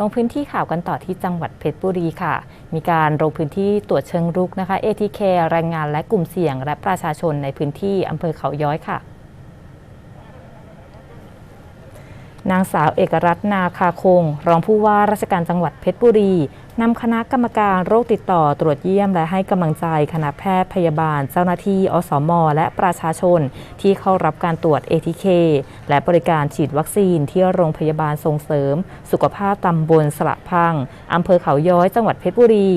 ลงพื้นที่ข่าวกันต่อที่จังหวัดเพชรบุรีค่ะ มีการลงพื้นที่ตรวจเชิงรุกนะคะ ATK แรงงานและกลุ่มเสี่ยง และประชาชนในพื้นที่อำเภอเขาย้อยค่ะ นางสาวเอกรัตน์นาคาคง รองผู้ว่าราชการจังหวัดเพชรบุรีนำคณะกรรมการโรคติดต่อตรวจเยี่ยมและให้กำลังใจคณะแพทย์พยาบาล เจ้าหน้าที่อสม และประชาชน ที่เข้ารับการตรวจ ATK และบริการฉีดวัคซีนที่โรงพยาบาลส่งเสริม สุขภาพตำบลสละพังอำเภอเขาย้อยจังหวัดเพชรบุรี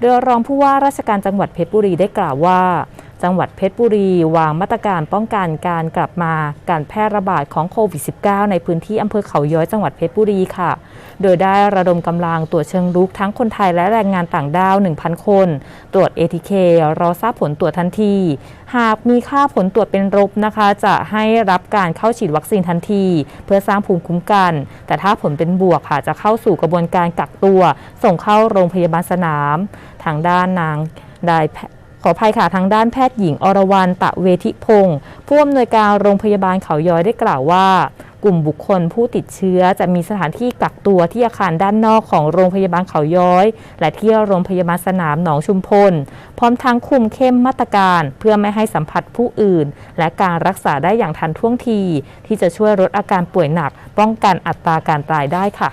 โดยรองผู้ว่าราชการจังหวัดเพชรบุรีได้กล่าวว่า จังหวัดเพชรบุรีวางมาตรการป้องกันการกลับมาการแพร่ระบาดของโควิด -19 ในพื้นที่อำเภอเขาย้อยจังหวัดเพชรบุรีค่ะ โดยได้ระดมกำลังตรวจเชิงรุกทั้งคนไทยและแรงงานต่างด้าว 1,000 คน ตรวจ ATK รอทราบผลตรวจทันที หากมีค่าผลตรวจเป็นลบนะคะ จะให้รับการเข้าฉีดวัคซีนทันที เพื่อสร้างภูมิคุ้มกัน แต่ถ้าผลเป็นบวกค่ะจะเข้าสู่กระบวนการกักตัว ส่งเข้าโรงพยาบาลสนาม ทางด้านนางได้ ขออภัยค่ะทางด้านแพทย์หญิงอรวรรณตะเวทิพงศ์ผู้อำนวยการโรงพยาบาลเขาย้อยได้กล่าวว่า กลุ่มบุคคลผู้ติดเชื้อจะมีสถานที่กักตัวที่อาคารด้านนอกของโรงพยาบาลเขาย้อย และที่โรงพยาบาลสนามหนองชุมพล พร้อมทั้งคุมเข้มมาตรการเพื่อไม่ให้สัมผัสผู้อื่น และการรักษาได้อย่างทันท่วงที ที่จะช่วยลดอาการป่วยหนัก ป้องกันอัตราการตายได้ค่ะ